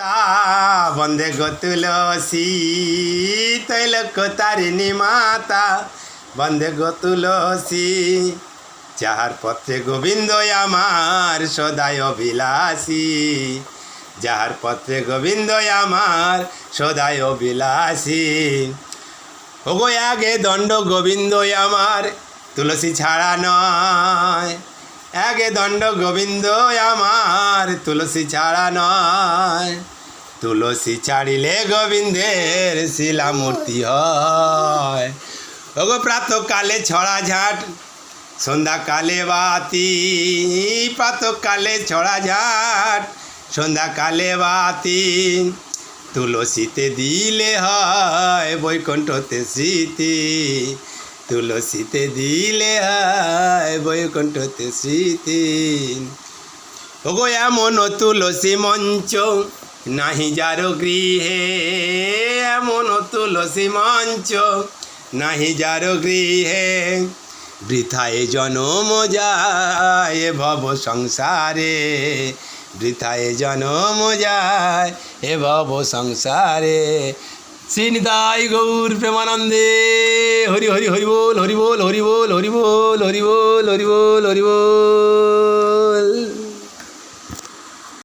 তা বন্ধে গো তুলসী তৈল তারিণী মাতা। বন্ধে গো তুলসী যাহার পত্রে গোবিন্দ আমার সদায় অভিলাষী। যাহার পত্রে গোবিন্দ আমার সদায় অভিলাষী। ওগো আগে দণ্ড গোবিন্দ আমার, তুলসী ছাড়া নয়। আগে দণ্ড গোবিন্দ আমার, তুলসী ছাড়া নয়। তুলসী ছাড়িলে গোবিন্দের শিলামূর্তি হয়। ওগো প্রাতকালে ছড়া ঝাট সন্ধ্যাকালে বাতি। প্রাতকালে ছড়া ঝাট সন্ধ্যাকালে বাতি। তুলসীতে দিলে হয় বৈকুণ্ঠতে স্মৃতি। তুলসীতে দিলে হয়, বৈকুণ্ঠতে স্মৃতি। ওগো, এমন তুলসী মঞ্চ নাহি যারো গৃহে। এমন তুলসী মঞ্চ নাহি যারো গৃহে। বৃথায় জনম যায় ভব সংসারে। বৃথায় জনম যায় এ ভব সংসারে। শ্রীনিতাই গৌর প্রেমানন্দে। হরি হরি হরি বল হরি বল হরি বল হরি বল হরি বল হরি বল হরি বল।